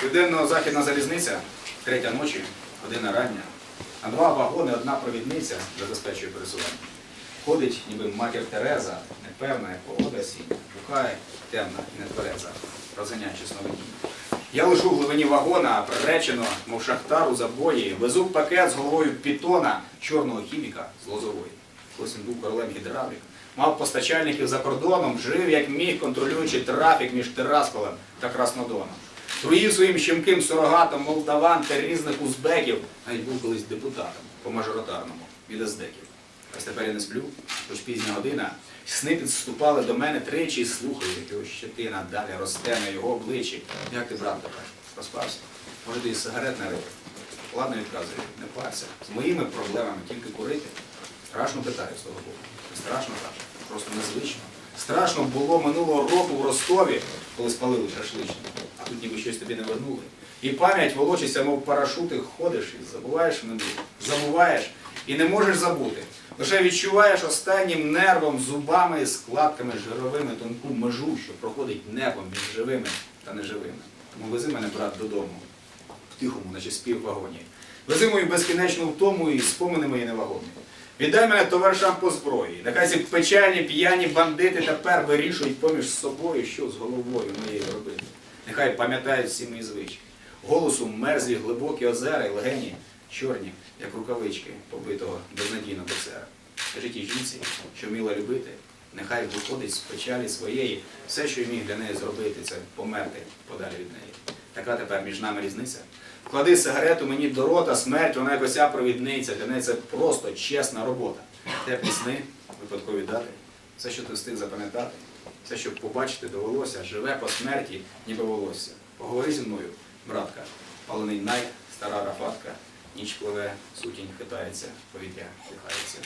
Південно-західна залізниця, третя ночі, година рання. На два вагони одна провідниця забезпечує пересування. Ходить, ніби матір Тереза, непевна, як погода сінь, гукає темна і нетвереза, розганяючи сновидінь. Я лежу в глибині вагона, приречено, мов шахтар у забої, везу пакет з головою пітона, чорного хіміка з лозової. Колись він був королем гідравлік, мав постачальників за кордоном, жив як міг, контролюючи трафік між Терасполем та Краснодоном. Труїв своїм щемким сурогатом молдаван та різних узбеків, навіть був колись депутатом по мажоритарному від ездеків. Ось тепер я не сплю, хоч пізня година. Сни підступали до мене тричі і слухаю, як його щетина далі росте на його обличчі. Як ти, брат, тепер? Розпався? Може, ти і сигарет не робив? Ладно, відказую, не парся. З моїми проблемами тільки курити. Страшно питаю з того боку. Страшно так, просто незвично. Страшно було минулого року в Ростові, коли спалили шашличник, тут ніби щось тобі не вернули. І пам'ять волочиться, мов парашути, ходиш і забуваєш минуле. Забуваєш і не можеш забути. Лише відчуваєш останнім нервом, зубами і складками жировими тонку межу, що проходить небом між живими та неживими. Тому вези мене, брат, додому, в тихому, наче спів вагоні. Вези мою безкінечну втому і спомини мої невагоні. Віддай мене товаришам по зброї. Нехай ці печальні п'яні бандити тепер вирішують поміж собою, що з головою моєю робити. Нехай пам'ятають всі мої звички. Голосу мерзлі глибокі озера і легені, чорні, як рукавички побитого безнадійного боксера. Скажіть тій жінці, що вміла любити, нехай виходить з печалі своєї, все, що міг для неї зробити, це померти подалі від неї. Така тепер між нами різниця. Вклади сигарету мені до рота, смерть, вона як ося провідниця. Для неї це просто чесна робота. Теплі сни, випадкові дати, все, що ти встиг запам'ятати, все, що побачити довелося, живе по смерті, ніби волосся. Поговори зі мною, братка, палений най, стара рафатка, ніч пливе, сутінь хитається, повітря дихається.